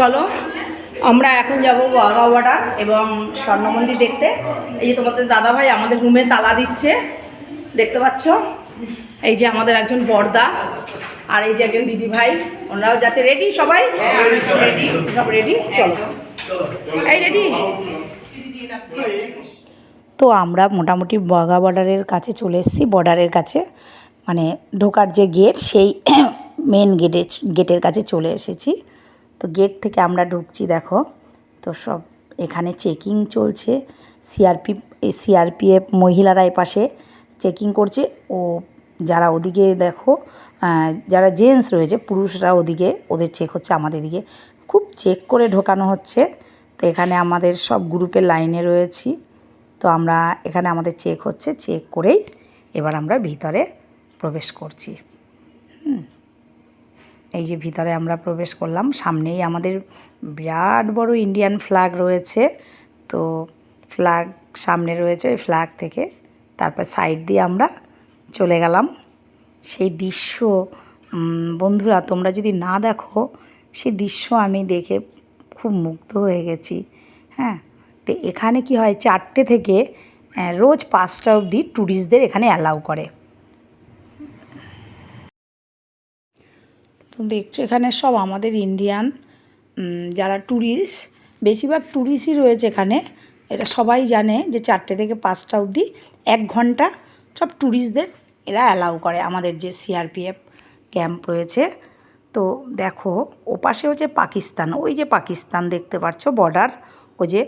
চলো আমরা এখন যাব বাঘা বর্ডার এবং স্বর্ণ মন্দির দেখতে। এই যে তোমাদের দাদা ভাই আমাদের রুমে তালা দিচ্ছে দেখতে পাচ্ছ? এই যে আমাদের একজন বর্দা আর এই যে একজন দিদি ভাই ওনারাও যাচ্ছে। রেডি সবাই? রেডি সব রেডি চলো। এই রেডি তো আমরা মোটামুটি বাঘা বর্ডারের কাছে চলে এসেছি বর্ডারের কাছে। মানে ঢোকার যে গেট সেই মেন গেটে গেটের কাছে চলে এসেছি। তো গেট থেকে আমরা ঢুকছি, দেখো। তো সব এখানে চেকিং চলছে। সিআরপি সিআরপিএফ মহিলারা এ পাশে চেকিং করছে। ও যারা ওদিকে দেখো যারা জেন্টস রয়েছে, পুরুষরা ওদিকে, ওদের চেক হচ্ছে আমাদের দিকে খুব চেক করে ঢোকানো হচ্ছে। তো এখানে আমাদের সব গ্রুপের লাইনে রয়েছি। তো আমরা এখানে আমাদের চেক হচ্ছে, চেক করেই এবার আমরা ভিতরে প্রবেশ করছি। হুম। এই যে ভিতরে আমরা প্রবেশ করলাম, সামনেই আমাদের বিরাট বড় ইন্ডিয়ান ফ্ল্যাগ রয়েছে। তো ফ্ল্যাগ সামনে রয়েছে, ওই ফ্ল্যাগ থেকে তারপর সাইড দিয়ে আমরা চলে গেলাম। সেই দৃশ্য বন্ধুরা, তোমরা যদি না দেখো সেই দৃশ্য আমি দেখে খুব মুগ্ধ হয়ে গেছি। হ্যাঁ তো এখানে কি হয়, চারটে থেকে রোজ পাঁচটা অবধি ট্যুরিস্টদের এখানে অ্যালাউ করে। দেখছ, এখানে সব আমাদের ইন্ডিয়ান যারা ট্যুরিস্ট বেশিরভাগ ট্যুরিস্টই রয়েছে এখানে। এটা সবাই জানে যে চারটে থেকে পাঁচটা অবধি এক ঘণ্টা সব ট্যুরিস্টদের এরা অ্যালাউ করে, আমাদের যে সিআরপিএফ ক্যাম্প রয়েছে। তো দেখো, ওপাশে হচ্ছে পাকিস্তান, ওই যে পাকিস্তান দেখতে পাচ্ছ বর্ডার ও যে,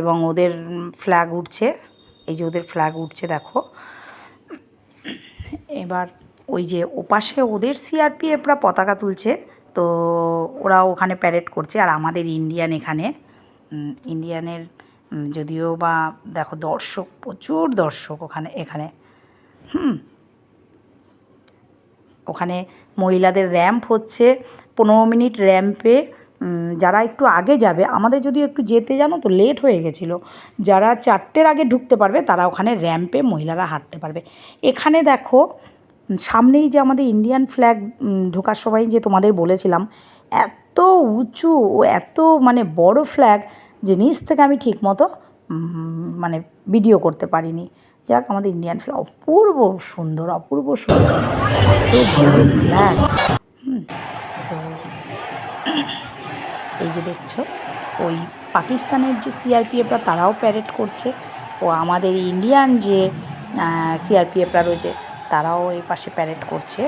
এবং ওদের ফ্ল্যাগ উঠছে, এই যে ওদের ফ্ল্যাগ উঠছে, দেখো। এবার ওই যে ওপাশে ওদের সিআরপিএফরা পতাকা তুলছে, তো ওরা ওখানে প্যারেড করছে। আর আমাদের ইন্ডিয়ান এখানে ইন্ডিয়ানের যদিও বা দেখো দর্শক, প্রচুর দর্শক ওখানে, এখানে। হুম। ওখানে মহিলাদের র্যাম্প হচ্ছে, পনেরো মিনিট র্যাম্পে যারা একটু আগে যাবে, আমাদের যদি একটু যেতে জানো তো লেট হয়ে গেছিল, যারা চারটের আগে ঢুকতে পারবে, তারা ওখানে র্যাম্পে মহিলারা হাঁটতে পারবে। এখানে দেখো সামনেই যে আমাদের ইন্ডিয়ান ফ্ল্যাগ ঢোকার সময় যে তোমাদের বলেছিলাম, এত উঁচু ও এত মানে বড় ফ্ল্যাগ যে নিচ থেকে আমি ঠিকমতো মানে ভিডিও করতে পারিনি। যাক, আমাদের ইন্ডিয়ান ফ্ল্যাগ অপূর্ব সুন্দর অপূর্ব সুন্দর। ফ্ল্যাগ এই যে দেখছ, ওই পাকিস্তানের যে সিআরপিএফরা তারাও প্যারেড করছে। ও আমাদের ইন্ডিয়ান যে সিআরপিএফরা রয়েছে তারাও এই পাশে প্যারেড করছে।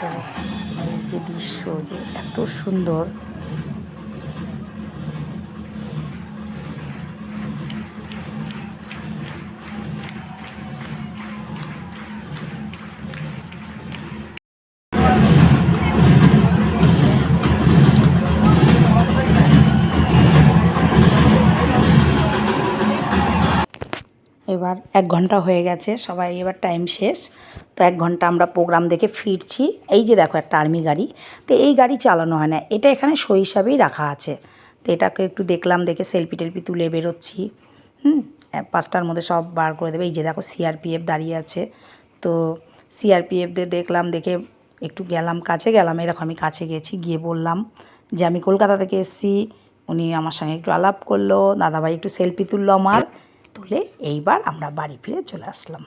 তো যে দৃশ্য যে এত সুন্দর এবার এক ঘণ্টা হয়ে গেছে, সবাই এবার টাইম শেষ। তো এক ঘণ্টা আমরা প্রোগ্রাম দেখে ফিরছি। এই যে দেখো একটা আর্মি গাড়ি। তো এই গাড়ি চালানো হয় না, এটা এখানে সই হিসাবেই রাখা আছে। তো এটাকে একটু দেখলাম, দেখে সেলফি টেলফি তুলে বেরোচ্ছি। হুম পাঁচটার মধ্যে সব বার করে দেবে। এই যে দেখো সিআরপিএফ দাঁড়িয়ে আছে। তো সিআরপিএফদের দেখলাম, দেখে একটু গেলাম কাছে। গেলাম, এই দেখো আমি কাছে গেছি, গিয়ে বললাম যে আমি কলকাতা থেকে এসেছি। উনি আমার সঙ্গে একটু আলাপ করল। দাদাভাই একটু সেলফি তুললো আমার। তুলে এইবার আমরা বাড়ি ফিরে চলে আসলাম।